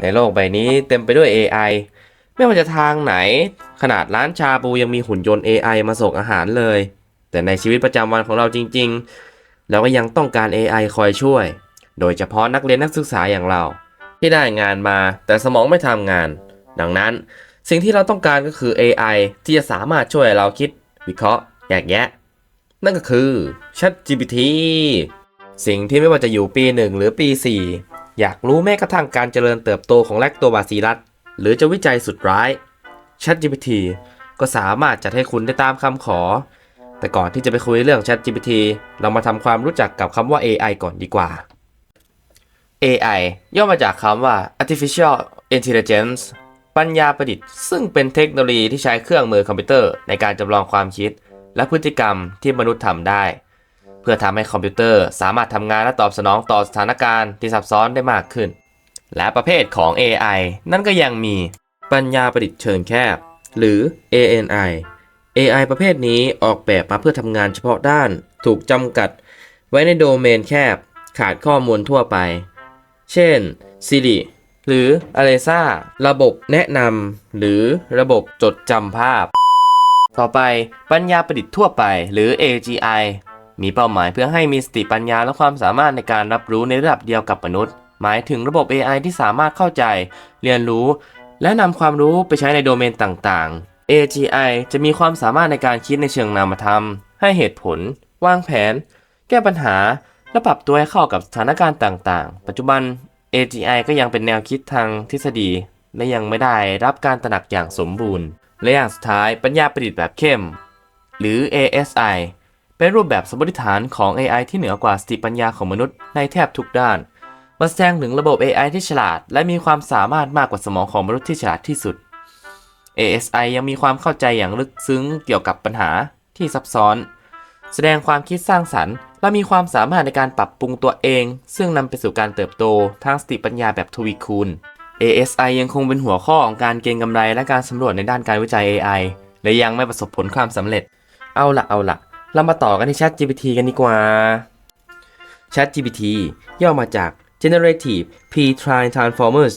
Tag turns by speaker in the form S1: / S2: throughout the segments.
S1: ในโลกใบนี้เต็มไปด้วย AI ไม่ว่าจะทางไหน ขนาดร้านชาบูยังมีหุ่นยนต์ AI มาส่งอาหารเลย แต่ในชีวิตประจำวันของเราจริง ๆ เราก็ยังต้องการ AI คอยช่วย โดยเฉพาะนักเรียนนักศึกษาอย่างเรา ที่ได้งานมาแต่สมองไม่ทำงาน ดังนั้นสิ่งที่เราต้องการก็คือ AI ที่จะสามารถช่วยเราคิด วิเคราะห์แยกแยะ นั่นก็คือ ChatGPT สิ่งที่ไม่ว่าจะอยู่ปี 1 หรือปี 4 อยากรู้แม้กระทั่งการเจริญเติบโตของแลคโตบาซิลัสหรือจะวิจัยสุดร้าย ChatGPT ก็สามารถจัดให้คุณได้ตามคำขอ แต่ก่อนที่จะไปคุยเรื่อง ChatGPT เรามาทำความรู้จักกับคำว่า AI ก่อนดีกว่า AI ย่อมาจากคำว่า Artificial Intelligence ปัญญาประดิษฐ์ ซึ่งเป็นเทคโนโลยีที่ใช้เครื่องมือคอมพิวเตอร์ในการจำลองความคิด และพฤติกรรมที่มนุษย์ทำได้ เพื่อทำให้คอมพิวเตอร์สามารถทำงานและตอบสนองต่อสถานการณ์ที่ซับซ้อนได้มากขึ้น และประเภทของ AI นั่นก็ยังมีปัญญาประดิษฐ์เชิงแคบ หรือ ANI AI ประเภทนี้ออกแบบมาเพื่อทำงานเฉพาะด้าน ถูกจำกัด ไว้ในโดเมนแคบ ขาดข้อมูลทั่วไป เช่น Siri หรือ Alexa ระบบแนะนำหรือระบบจดจำภาพ ต่อไปปัญญาประดิษฐ์ทั่วไป หรือ AGI มีเป้าหมายเพื่อให้มีสติปัญญาและความสามารถในการรับรู้ในระดับเดียวกับมนุษย์ หมายถึงระบบ AI ที่สามารถเข้าใจ เรียนรู้ และนำความรู้ไปใช้ในโดเมนต่างๆ AGI จะมีความสามารถในการคิดในเชิงนามธรรม ให้เหตุผล วางแผน แก้ปัญหา และปรับตัวให้เข้ากับสถานการณ์ต่างๆ ปัจจุบัน AGI ก็ยังเป็นแนวคิดทางทฤษฎี และยังไม่ได้รับการตระหนักอย่างสมบูรณ์ และอย่างสุดท้ายปัญญาประดิษฐ์แบบเข้ม หรือ ASI เป็นรูปแบบสมมติฐานของ AI ที่เหนือกว่าสติปัญญาของมนุษย์ในแทบทุกด้าน มันแสดงถึงระบบ AI ที่ฉลาด และมีความสามารถมากกว่าสมองของมนุษย์ที่ฉลาดที่สุด ASI ยังมีความเข้าใจอย่างลึกซึ้งเกี่ยวกับปัญหาที่ซับซ้อน แสดงความคิดสร้างสรรค์ และมีความสามารถในการปรับปรุงตัวเอง ซึ่งนำไปสู่การเติบโตทางสติปัญญาแบบทวีคูณ ASI ยังคงเป็นหัวข้อของการเก็งกำไรและการสำรวจในด้านการวิจัย AI และยังไม่ประสบผลความสำเร็จ เอาละเอาละ เรามาต่อกันที่ ChatGPT กันดีกว่า ChatGPT ย่อมาจาก Generative Pre-trained Transformers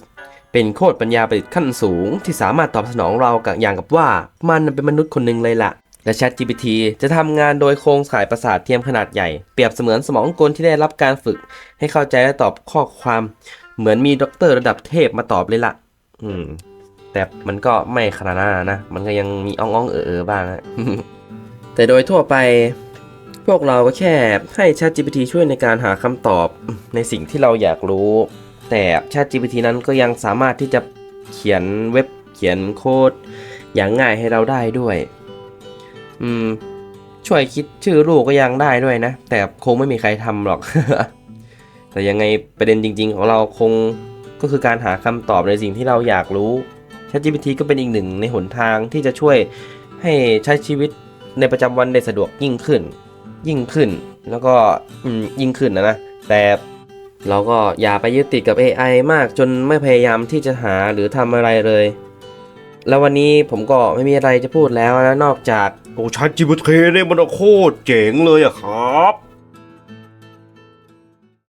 S1: เป็นโคตรปัญญาประดิษฐ์ขั้นสูง ที่สามารถตอบสนองเรากับอย่างกับว่า มันเป็นมนุษย์คนหนึ่งเลยล่ะ และ ChatGPT จะทำงานโดยโครงข่ายประสาทเทียมขนาดใหญ่ เปรียบเสมือนสมองกลที่ได้รับการฝึก ให้เข้าใจและตอบข้อความ เหมือนมีด็อกเตอร์ระดับเทพมาตอบเลยล่ะ อืม แต่มันก็ไม่ขนาดนั้นนะ มันก็ยังมีอ่องๆเออๆบ้างนะ แต่โดยทั่วไป พวกเราก็แค่ให้ ChatGPT ช่วยในการหาคำตอบในสิ่งที่เราอยากรู้ แต่ ChatGPT นั้นก็ยังสามารถที่จะเขียนเว็บเขียนโค้ดอย่างง่ายให้เราได้ด้วย อืม ช่วยคิดชื่อลูกก็ยังได้ด้วยนะ แต่คงไม่มีใครทำหรอก แต่ยังไงประเด็นจริง ๆ ของเราคงก็คือการหาคำตอบในสิ่งที่เราอยากรู้ ChatGPT ก็เป็นอีกหนึ่งในหนทางที่จะช่วยให้ใช้ชีวิต ในประจำวันได้สะดวกยิ่งขึ้น ยิ่งขึ้นแล้วก็ยิ่งขึ้นนะนะแต่เราก็อย่าไปยึดติดกับ AI มากจนไม่พยายามที่จะหาหรือทำอะไรเลย แล้ววันนี้ผมก็ไม่มีอะไรจะพูดแล้วนะนอกจาก
S2: โอ้ชัดจีพีทีเนี่ยมันโคตรเจ๋งเลยอะครับ